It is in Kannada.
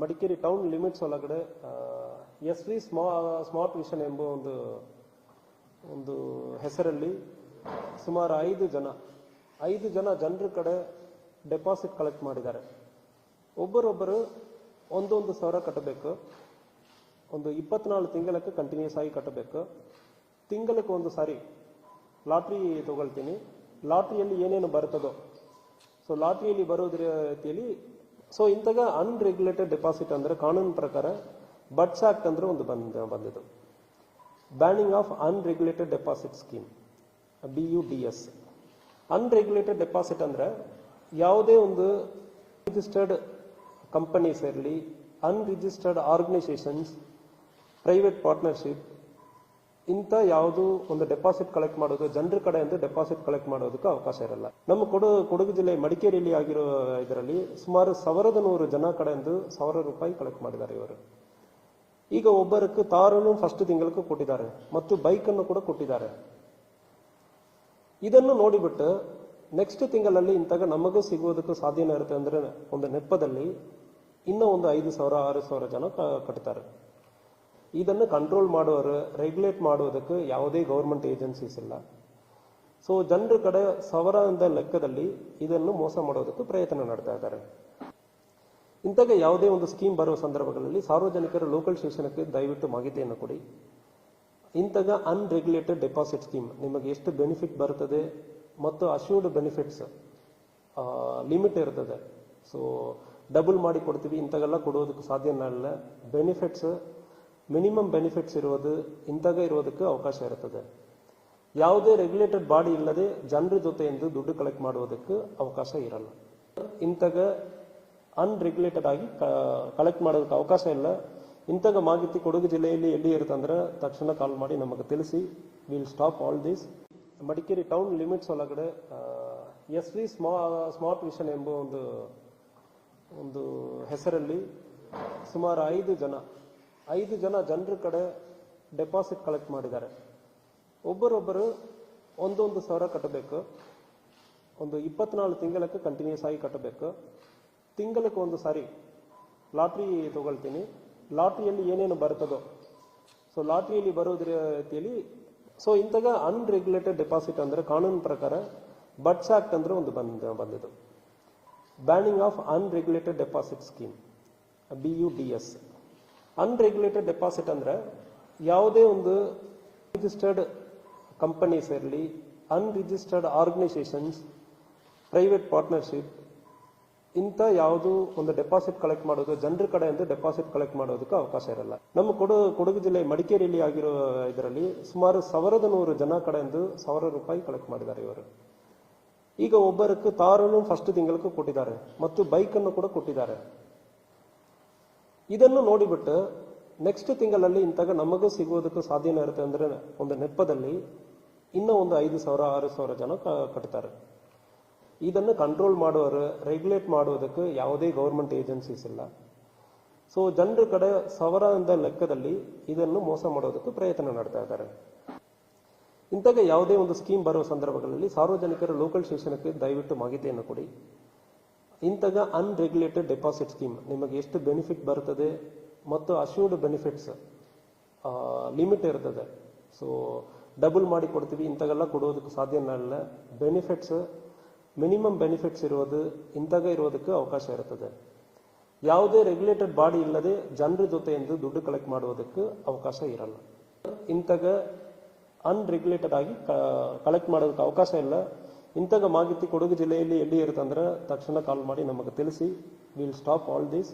ಮಡಿಕೇರಿ ಟೌನ್ ಲಿಮಿಟ್ಸ್ ಒಳಗಡೆ ಎಸ್ ವಿ ಸ್ಮಾ ಸ್ಮಾರ್ಟ್ ವಿಷನ್ ಎಂಬ ಒಂದು ಒಂದು ಹೆಸರಲ್ಲಿ ಸುಮಾರು ಐದು ಜನ ಐದು ಜನ ಜನರ ಕಡೆ ಡೆಪಾಸಿಟ್ ಕಲೆಕ್ಟ್ ಮಾಡಿದ್ದಾರೆ. ಒಬ್ಬರೊಬ್ಬರು ಒಂದೊಂದು ಸಾವಿರ ಕಟ್ಟಬೇಕು, ಒಂದು ಇಪ್ಪತ್ನಾಲ್ಕು ತಿಂಗಳಕ್ಕೆ ಕಂಟಿನ್ಯೂಸ್ ಆಗಿ ಕಟ್ಟಬೇಕು. ತಿಂಗಳಕ್ಕೆ ಒಂದು ಸಾರಿ ಲಾಟ್ರಿ ತಗೊಳ್ತೀನಿ. ಲಾಟ್ರಿಯಲ್ಲಿ ಏನೇನು ಬರ್ತದೋ ಸೊ ಲಾಟ್ರಿಯಲ್ಲಿ ಬರೋದ್ರ ರೀತಿಯಲ್ಲಿ ಸೊ ಇಂತಾಗ ಅನ್ರೆಗ್ಯುಲೇಟೆಡ್ ಡೆಪಾಸಿಟ್ ಅಂದರೆ ಕಾನೂನು ಪ್ರಕಾರ ಬಟ್ಸ್ ಆಕ್ಟ್ ಅಂದ್ರೆ ಒಂದು ಬಂದ, ಬಂದಿದ್ದು. Banning of unregulated deposit scheme B U D S unregulated deposit ಅಂದರೆ ಯಾವುದೇ ಒಂದು ರಿಜಿಸ್ಟರ್ಡ್ ಕಂಪನೀಸ್ ಇರಲಿ ಅನ್ರಿಜಿಸ್ಟರ್ಡ್ ಆರ್ಗನೈಸೇಷನ್ಸ್ ಪ್ರೈವೇಟ್ ಪಾರ್ಟ್ನರ್ಶಿಪ್ ಇಂಥ ಯಾವುದು ಒಂದು ಡೆಪಾಸಿಟ್ ಕಲೆಕ್ಟ್ ಮಾಡೋದು, ಜನರ ಕಡೆಯಿಂದ ಡೆಪಾಸಿಟ್ ಕಲೆಕ್ಟ್ ಮಾಡೋದಕ್ಕೆ ಅವಕಾಶ ಇರಲ್ಲ. ನಮ್ಮ ಕೊಡ, ಕೊಡಗು ಜಿಲ್ಲೆ ಮಡಿಕೇರಿಯಲ್ಲಿ ಆಗಿರೋ ಇದರಲ್ಲಿ ಸುಮಾರು ಸಾವಿರದ ನೂರು ಜನ ಕಡೆಯಿಂದ ಸಾವಿರ ರೂಪಾಯಿ ಕಲೆಕ್ಟ್ ಮಾಡಿದ್ದಾರೆ ಇವರು. ಈಗ ಒಬ್ಬರಕ್ಕೆ ತಾರನ್ನು ಫಸ್ಟ್ ತಿಂಗಳಕ್ಕೆ ಕೊಟ್ಟಿದ್ದಾರೆ ಮತ್ತು ಬೈಕನ್ನು ಕೂಡ ಕೊಟ್ಟಿದ್ದಾರೆ. ಇದನ್ನು ನೋಡಿಬಿಟ್ಟು ನೆಕ್ಸ್ಟ್ ತಿಂಗಳಲ್ಲಿ ಇಂತಾಗ ನಮಗೂ ಸಿಗುವುದಕ್ಕೂ ಸಾಧ್ಯನ ಇರುತ್ತೆ ಅಂದರೆ ಒಂದು ನೆಪದಲ್ಲಿ ಇನ್ನೂ ಒಂದು ಐದು ಸಾವಿರ, ಆರು ಸಾವಿರ ಜನ ಕಟ್ತಾರೆ. ಇದನ್ನು ಕಂಟ್ರೋಲ್ ಮಾಡೋರು ರೆಗ್ಯುಲೇಟ್ ಮಾಡೋದಕ್ಕೆ ಯಾವುದೇ ಗೌರ್ಮೆಂಟ್ ಏಜೆನ್ಸೀಸ್ ಇಲ್ಲ. ಸೊ ಜನರ ಕಡೆ ಸವರದ ಲೆಕ್ಕದಲ್ಲಿ ಇದನ್ನು ಮೋಸ ಮಾಡೋದಕ್ಕೆ ಪ್ರಯತ್ನ ಮಾಡ್ತಾ ಇದ್ದಾರೆ. ಇಂಥಗೆ ಯಾವುದೇ ಒಂದು ಸ್ಕೀಮ್ ಬರುವ ಸಂದರ್ಭಗಳಲ್ಲಿ ಸಾರ್ವಜನಿಕರ ಲೋಕಲ್ ಶಿಕ್ಷಣಕ್ಕೆ ದಯವಿಟ್ಟು ಮಾಹಿತಿಯನ್ನು ಕೊಡಿ. ಇಂಥಗ ಅನ್ರೆಗ್ಯುಲೇಟೆಡ್ ಡೆಪಾಸಿಟ್ ಸ್ಕೀಮ್ ನಿಮಗೆ ಎಷ್ಟು ಬೆನಿಫಿಟ್ ಬರ್ತದೆ ಮತ್ತು ಅಶ್ಯೂರ್ಡ್ ಬೆನಿಫಿಟ್ಸ್ ಲಿಮಿಟ್ ಇರ್ತದೆ. ಸೊ ಡಬಲ್ ಮಾಡಿ ಕೊಡ್ತೀವಿ, ಇಂಥವೆಲ್ಲ ಕೊಡೋದಕ್ಕೆ ಸಾಧ್ಯ ಇಲ್ಲ. ಬೆನಿಫಿಟ್ಸ್ ಮಿನಿಮಮ್ ಬೆನಿಫಿಟ್ಸ್ ಇರುವುದು ಇಂತಾಗ ಇರೋದಕ್ಕೆ ಅವಕಾಶ ಇರುತ್ತದೆ. ಯಾವುದೇ ರೆಗ್ಯುಲೇಟೆಡ್ ಬಾಡಿ ಇಲ್ಲದೆ ಜನರ ಜೊತೆಯಿಂದ ದುಡ್ಡು ಕಲೆಕ್ಟ್ ಮಾಡುವುದಕ್ಕೆ ಅವಕಾಶ ಇರಲ್ಲ. ಇಂತಾಗ ಅನ್ರೆಗ್ಯುಲೇಟೆಡ್ ಆಗಿ ಕಲೆಕ್ಟ್ ಮಾಡೋದಕ್ಕೆ ಅವಕಾಶ ಇಲ್ಲ. ಇಂತಾಗ ಮಾಹಿತಿ ಕೊಡಗು ಜಿಲ್ಲೆಯಲ್ಲಿ ಎಲ್ಲಿ ಇರುತ್ತಂದ್ರೆ ತಕ್ಷಣ ಕಾಲ್ ಮಾಡಿ ನಮಗೆ ತಿಳಿಸಿ. Will stop all this Madikeri town limits ಒಳಗಡೆ ಎಸ್ ವಿ ಸ್ಮಾ ಸ್ಮಾರ್ಟ್ ವಿಷನ್ ಎಂಬ ಒಂದು ಒಂದು ಹೆಸರಲ್ಲಿ ಸುಮಾರು ಐದು ಜನ ಐದು ಜನ ಜನರ ಕಡೆ ಡೆಪಾಸಿಟ್ ಕಲೆಕ್ಟ್ ಮಾಡಿದ್ದಾರೆ. ಒಬ್ಬರೊಬ್ಬರು ಒಂದೊಂದು ಸಾವಿರ ಕಟ್ಟಬೇಕು. ಒಂದು ಇಪ್ಪತ್ನಾಲ್ಕು ತಿಂಗಳಕ್ಕೆ ಕಂಟಿನ್ಯೂಸ್ ಆಗಿ ಕಟ್ಟಬೇಕು. ತಿಂಗಳಕ್ಕೆ ಒಂದು ಸಾರಿ ಲಾಟ್ರಿ ತಗೊಳ್ತೀನಿ. ಲಾಟ್ರಿಯಲ್ಲಿ ಏನೇನು ಬರ್ತದೋ ಸೊ ಲಾಟ್ರಿಯಲ್ಲಿ ಬರೋದ್ರ ರೀತಿಯಲ್ಲಿ ಸೊ ಇಂತಾಗ ಅನ್ರೆಗ್ಯುಲೇಟೆಡ್ ಡೆಪಾಸಿಟ್ ಅಂದರೆ ಕಾನೂನು ಪ್ರಕಾರ ಬಟ್ಸ್ ಆಕ್ಟ್ ಅಂದರೆ ಒಂದು ಬಂದ, ಬಂದಿದ್ದು. Banning of unregulated deposit scheme B U D S unregulated deposit ಅಂದರೆ ಯಾವುದೇ ಒಂದು ರಿಜಿಸ್ಟರ್ಡ್ ಕಂಪನೀಸ್ ಇರಲಿ ಅನ್ರಿಜಿಸ್ಟರ್ಡ್ ಆರ್ಗನೈಸೇಷನ್ಸ್ ಪ್ರೈವೇಟ್ ಪಾರ್ಟ್ನರ್ಶಿಪ್ ಇಂಥ ಯಾವುದು ಒಂದು ಡೆಪಾಸಿಟ್ ಕಲೆಕ್ಟ್ ಮಾಡೋದು, ಜನರ ಕಡೆಯಿಂದ ಡೆಪಾಸಿಟ್ ಕಲೆಕ್ಟ್ ಮಾಡೋದಕ್ಕೆ ಅವಕಾಶ ಇರಲ್ಲ. ನಮ್ಮ ಕೊಡ, ಕೊಡಗು ಜಿಲ್ಲೆ ಮಡಿಕೇರಿಯಲ್ಲಿ ಆಗಿರೋ ಇದರಲ್ಲಿ ಸುಮಾರು ಸಾವಿರದ ನೂರು ಜನ ಕಡೆಯಿಂದ ಸಾವಿರ ರೂಪಾಯಿ ಕಲೆಕ್ಟ್ ಮಾಡಿದ್ದಾರೆ ಇವರು. ಈಗ ಒಬ್ಬರಕ್ಕೆ ತಾರನ್ನು ಫಸ್ಟ್ ತಿಂಗಳಿಗೂ ಕೊಟ್ಟಿದ್ದಾರೆ, ಮತ್ತು ಬೈಕನ್ನು ಕೂಡ ಕೊಟ್ಟಿದ್ದಾರೆ. ಇದನ್ನು ನೋಡಿಬಿಟ್ಟು ನೆಕ್ಸ್ಟ್ ತಿಂಗಳಲ್ಲಿ ಇಂತಾಗ ನಮಗೂ ಸಿಗುವುದಕ್ಕೂ ಸಾಧ್ಯನೇ ಇರುತ್ತೆ ಅಂದರೆ ಒಂದು ನೆಪ್ಪದಲ್ಲಿ ಇನ್ನೂ ಒಂದು ಐದು ಸಾವಿರ, ಆರು ಸಾವಿರ ಜನ ಕಟ್ತಾರೆ. ಇದನ್ನು ಕಂಟ್ರೋಲ್ ಮಾಡೋರು ರೆಗ್ಯುಲೇಟ್ ಮಾಡುವುದಕ್ಕೆ ಯಾವುದೇ ಗೌರ್ಮೆಂಟ್ ಏಜೆನ್ಸೀಸ್ ಇಲ್ಲ. ಸೊ ಜನರ ಕಡೆ ಸಾವಿರದ ಲೆಕ್ಕದಲ್ಲಿ ಇದನ್ನು ಮೋಸ ಮಾಡೋದಕ್ಕೆ ಪ್ರಯತ್ನ ಮಾಡ್ತಾ ಇದ್ದಾರೆ. ಇಂತಾಗ ಯಾವುದೇ ಒಂದು ಸ್ಕೀಮ್ ಬರುವ ಸಂದರ್ಭಗಳಲ್ಲಿ ಸಾರ್ವಜನಿಕರ ಲೋಕಲ್ ಶಿಕ್ಷಣಕ್ಕೆ ದಯವಿಟ್ಟು ಮಾಹಿತಿಯನ್ನು ಕೊಡಿ. ಇಂತಾಗ ಅನ್ರೆಗ್ಯುಲೇಟೆಡ್ ಡೆಪಾಸಿಟ್ ಸ್ಕೀಮ್ ನಿಮಗೆ ಎಷ್ಟು ಬೆನಿಫಿಟ್ ಬರ್ತದೆ ಮತ್ತು ಅಶ್ಯೂರ್ಡ್ ಬೆನಿಫಿಟ್ಸ್ ಲಿಮಿಟ್ ಇರ್ತದೆ. ಸೊ ಡಬಲ್ ಮಾಡಿ ಕೊಡ್ತೀವಿ ಇಂಥಗೆಲ್ಲ ಕೊಡೋದಕ್ಕೆ ಸಾಧ್ಯ ಇಲ್ಲ. ಬೆನಿಫಿಟ್ಸ್ ಮಿನಿಮಮ್ ಬೆನಿಫಿಟ್ಸ್ ಇರೋದು ಇಂಥಾಗ ಇರೋದಕ್ಕೆ ಅವಕಾಶ ಇರ್ತದೆ. ಯಾವುದೇ ರೆಗ್ಯುಲೇಟೆಡ್ ಬಾಡಿ ಇಲ್ಲದೆ ಜನರ ಜೊತೆಯಿಂದ ದುಡ್ಡು ಕಲೆಕ್ಟ್ ಮಾಡೋದಕ್ಕೆ ಅವಕಾಶ ಇರಲ್ಲ. ಇಂಥಾಗ ಅನ್ರೆಗ್ಯುಲೇಟೆಡ್ ಆಗಿ ಕಲೆಕ್ಟ್ ಮಾಡೋದಕ್ಕೆ ಅವಕಾಶ ಇಲ್ಲ. ಇಂತಾಗ ಮಾಹಿತಿ ಕೊಡಗು ಜಿಲ್ಲೆಯಲ್ಲಿ ಎಲ್ಲಿ ಇರುತ್ತಂದ್ರೆ ತಕ್ಷಣ ಕಾಲ್ ಮಾಡಿ ನಮಗೆ ತಿಳಿಸಿ ವಿಲ್ ಸ್ಟಾಪ್ ಆಲ್ ದಿಸ್